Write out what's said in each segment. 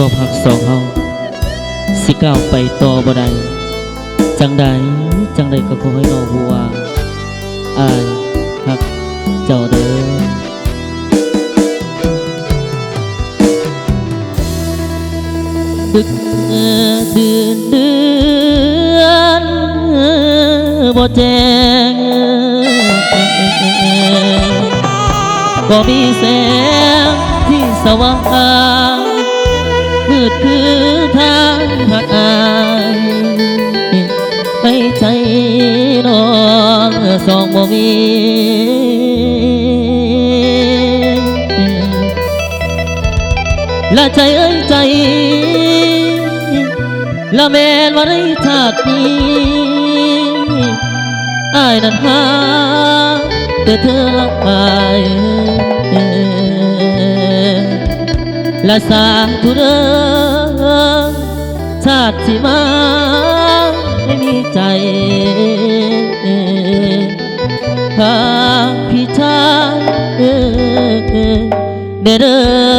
ความหักสองเฮาสิก้าวไปต่อบ่ได้จังใดจังใดก็ขอให้น้องรู้ว่าอายหักเจ้าเด้อดึกเดื่นเดือนบ่แจ้งก็มีแสงที่สว่าง มืดคือทางหักอายไปใจน้องสองบ่มีละใจเอ้ยใจละแม่นว่าได้ชาตินี้อายนั้นหาแต่เธอละอา และสาธุเด้อชาติที่มาไม่มีใจพาพี่ชายเด้อเด้อ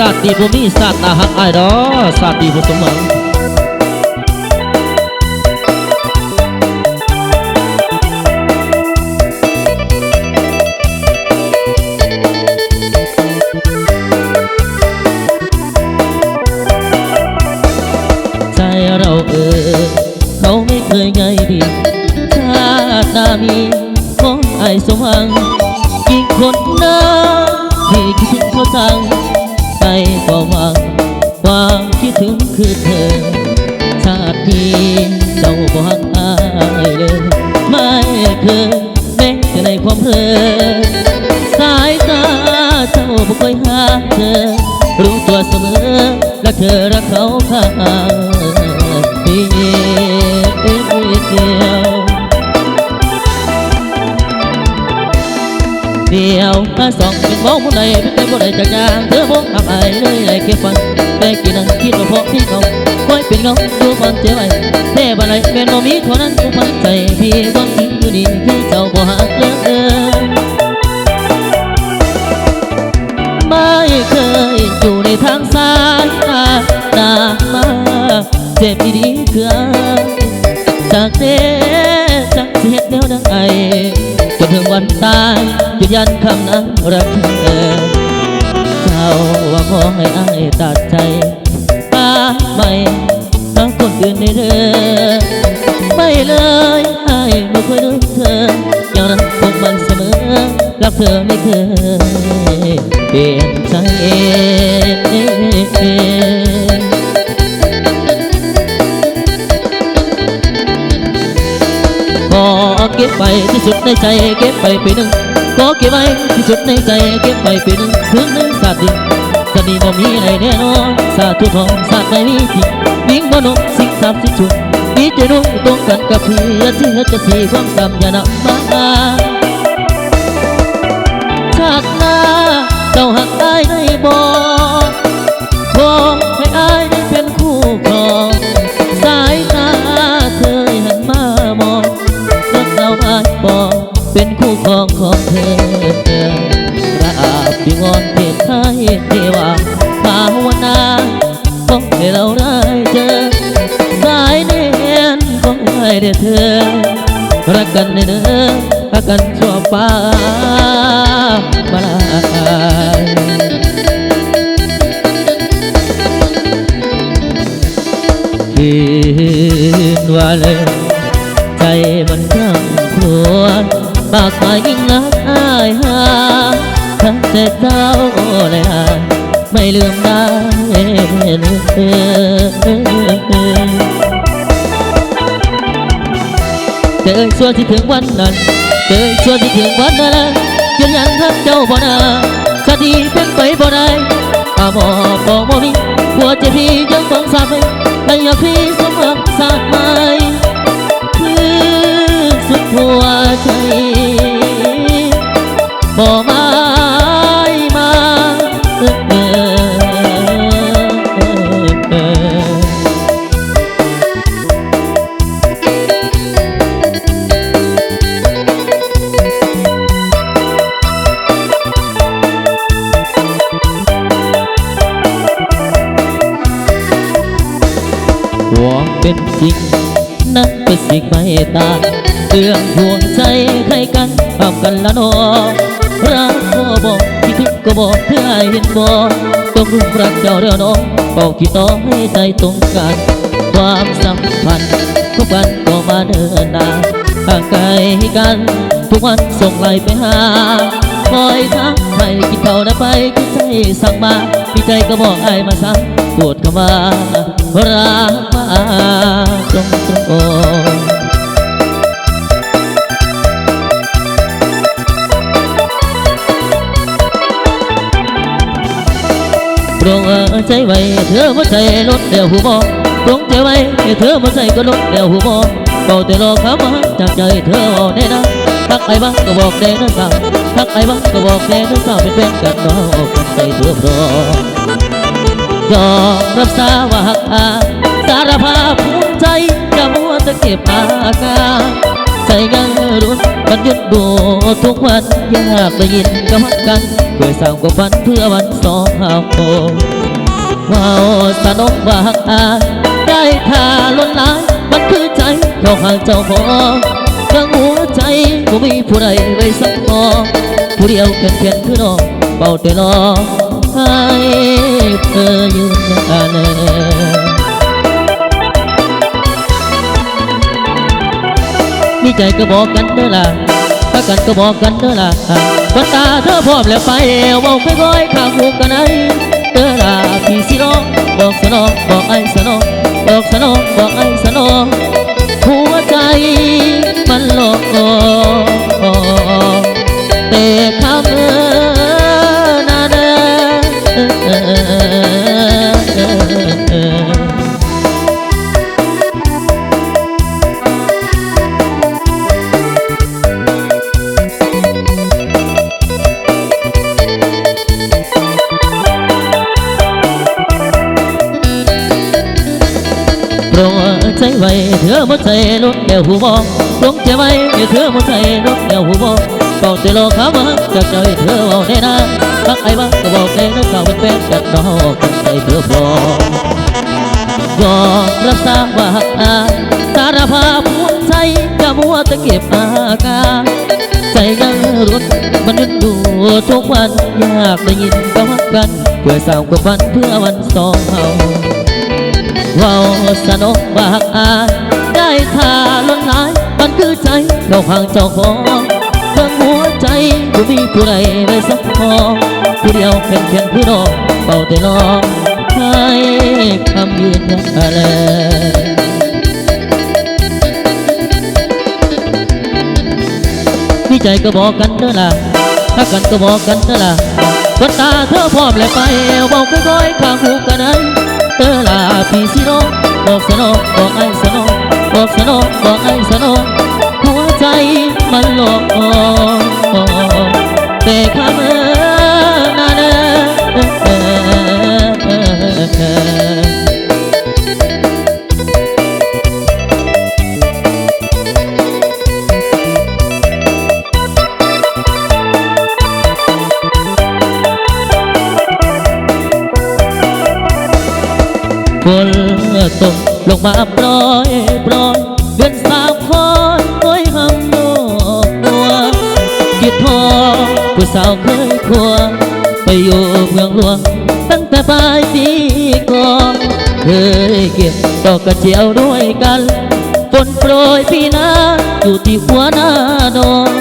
น้องไอ้ศาตร์ดีบ่มีสาตร์นาหักอายดอสาตร์ดีบ่เสมอใจ คือเธอ ชาตินี้เจ้าบ่หักอายเลย ไม่เคยแม้แต่ในความเพลอสายตาเจ้าบ่เคยหาเธอ รู้ตัวเสมอ และเธอรักเขาข้างเดียวเดียวมาสองเป็นมองผู้ใดเป็นผู้ใดจากยางเธอบอกทำไอเลยไอ้เก็บฟัง แต่กี่นั่งคิดว่าเพราะพี่เขาคอยเป็นเงาดูมันเจ็บไอ้เทบอะไรเป็นบ่มีเท่านั้นกูพันใจพี่ความจริงอยู่นี่คือเจ้าบ่หักเลิกเอ่ยไม่เคยอยู่ในทางสายตาหน้ามาเจ็บดีๆคือจากเด้จากสิเฮ็ดแนวดังไอจนถึงวันตายยืนยันคำนั้นรัก รักเธอไม่เคยเปลี่ยนใจเองขอเก็บไปที่สุดในใจเก็บไปปีหนึ่งขอเก็บไว้ที่สุดในใจเก็บไปปีหนึ่งคืนหนึ่งสาดินสดีบ่มีอะไรแน่นอนสาธุทองสาดไม่มีที่วิ่งบนกสิ่งสามสิบชุดมีใจรู้ตรงกันกับเพื่อนที่เฮ็ดจะสีความซ้ำอย่านำมา ชาติหน้า เจ้าหักได้ได้บ่ขอให้อายได้เป็นคู่ครอง สายตาเคยหันมามองรักเราอายบอกเป็นคู่ครองของเธอกราบวิงอนเทพไทยเทวาภาวนาขอให้เราได้เจอ สายเนียนขอให้ได้เธอรักกันเด้อรักกันชั่ว ฟ้ามาลายคืนว่าเลยใจมันร่ำครวญปากมายิ่งนักอายหาทั้งแต่เจ้าเลยอายไม่ลืมได้เลยเจอชัวที่ถึงวันนั้น เจอชัวที่ถึงวันนั้นยืนยันทั้งเจ้าบ่นาสตีเป็นไปบ่ได้อาหมอบอกบ่มีหัวใจพี่ยังสงสารไปแต่อยากพี่สมัครสาดไม่ ตาเรื่องห่วงใจให้กันทำกันละนอรักก็บอกคิดถึงก็บอกเพื่อให้เห็นบอกต้องรู้รักเจ้าเรือน้องบอกคิดต่อให้ใจตรงกัน ความสัมพันธ์ทุกวันก็มาเดินหน้าห่างไกลกัน ทุกวันส่งไลน์ไปหาคอยทักใครกินเท่าได้ไปกินใจสั่งมามีใจก็บอกไอ้มาสั่งปวดเข้ามารักมาตรงตรง ใจไว้เธอหัวใจลดเดียวหูบอตรงใจไว้เธอหัวใจก็ลดเดียวหูบอเบาแต่รอคำว่าจากใจเธอเอาแน่นะทักไอ้บ้างก็บอกแดงนะสาวทักไอ้บ้างก็บอกแดงนะสาวเป็นแฟนกันน้องกันใจเธอพรอยอมรับสาว่าหักอาสารภาพภูมิใจอย่ามัวแต่เก็บอาการใจยังรุนมันยุดดูทุกวันยากได้ยินก็ฮักกัน เพื่อสร้างความฝันเพื่อวันสองหาโม ว้าวสนุกว่าหักอาได้ท่าล้นลายมันคือใจเข้าห่างเจ้าของทั้งหัวใจบ่มีผู้ใดไว้สักพอผู้เดียวเพียนเพียนคือน้องเป่าแต่รอให้เธอยืนยันมีใจก็บอกกันเด้อล่ะถ้ากันก็บอกกันเด้อล่ะวันตาเธอพร้อมแล้วไปเว่าไปก้อยๆข้างหูกันไหนเด้อล่ะ อกสนองบอกไอ้สนองบอกสนองบอกไอ้สนองหัวใจมันหลอกแต่คำ ไว้เธอมาใจลดเดียวหูมองตรงใจไว้เธอมาใจลดเดียวหูมองบอกแต่รอเขามาจากใจเธอเอาแน่นะทักไอ้บ้างก็บอกแน่นะเขาเป็นแฟนกันน้อกใจเธอพอมยอมรับสาว่าหักอาสารภาพหัวใจจะมัวแต่เก็บอาการใจยังรุนมันนึกดูทุกวัน อยากได้ยินก็ฮักกัน เพื่อสร้างความฝันเพื่อวันสองเฮา ว้าสนุกบากอาได้ท่าล้นหลายมันคือใจเข้าห่างเจ้าของเบิ่งหัวใจบ่มีผู้ใดไว้สักพอผู้เดียวแข็งแข็งผู้น้องเป่าแต่น้องให้คำยืนยันอะไรมีใจก็บอกกันเด้อล่ะถ้ากันก็บอกกันเด้อล่ะคนตาเธอพร้อมแล้วไปเบอกค่อยๆข้างหูกันนั้นเออลา พี่สิโนบอกสนอบอกไอ้สนอบอกสนอบอกไอ้สนอหัวใจมันหลอกแต่ข้าเมื่อนาเนเออ ฝนตกลงมาปล่อยปล่อยเดือนสามคอยคอยหำดอกัวคิดทอผู้สาวเคยควงไปอยู่เมืองหลวง ตั้งแต่ปลายปีก่อนเคยเก็บดอกกระเจียวด้วยกันฝนโปรยปีนาอยู่ที่หัวหน้าดอน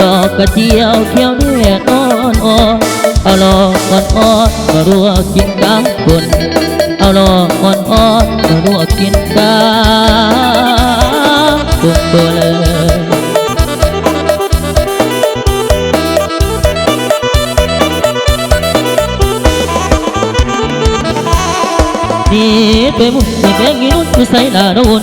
ดอกกระเจียวเขียวแดดอ่อนอ่อนเอาลองอ่อนอ่อนมารัวกินกลางฝน เอาลองอ่อนอ่อนมารัวกินกลางฝนตัวเลยนี่ไปหมุนนี่แมงกีนุ่นไม่ใส่ลาโนน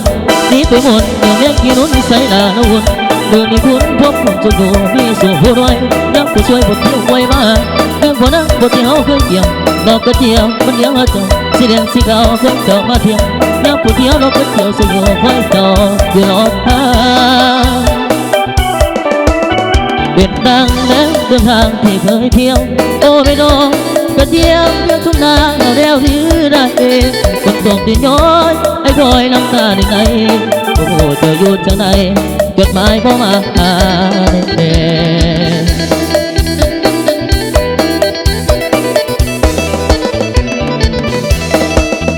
นี่ไปหมุนนี่แมงกีนุ่นไม่ใส่ลาโนนเดินมีคุณพบผมจะดูมีส่วนผู้น้อยยังผู้ช่วยบทเที่ยวไว้มาเรื่องพอนั้นบทที่เขาเคยเกี่ยวดอกกระเจียวมันเลี้ยงเอาเจ้าสีแดงสีขาวเคยเจาะมาเที่ยวยัวดอกกระเจีย วสยบไว้เจาะอยู่รอดทางเป็นดังแล้วเดินทางที่เคยเที่ยวโอ้ไม่ดองกระเทียมเรื่องทุ่งนา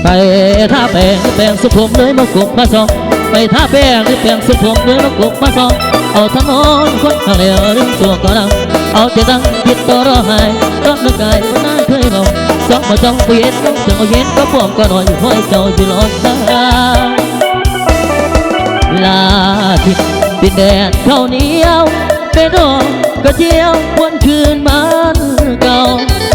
ได้คนตกดินย้อยไอ้รอยน้ำตาในไหนโอ้โหเธออยู่จังหนจดหมายพ่อแปท่าแป้งแป้งสุผมเลยมากบมาซองไปท่าแป้งแป้งสุผมเลยมากบมาซองเอาถนนคนทางเหลวเรื่องตัวก็ดังเอาแต่ดังคิดต่อรอหายรอบนึกกายก็น่าเคยเราจ้องมาจ้องเปลี่ยนจ้องจังเอาเย็นก็พร้อมก็หน่อยห้อยเจ้าอยู่รอตาลาทิศดินแดนข้าเหนียวเป็นดอกกระเจียววันคืนบ้าน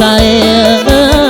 Israel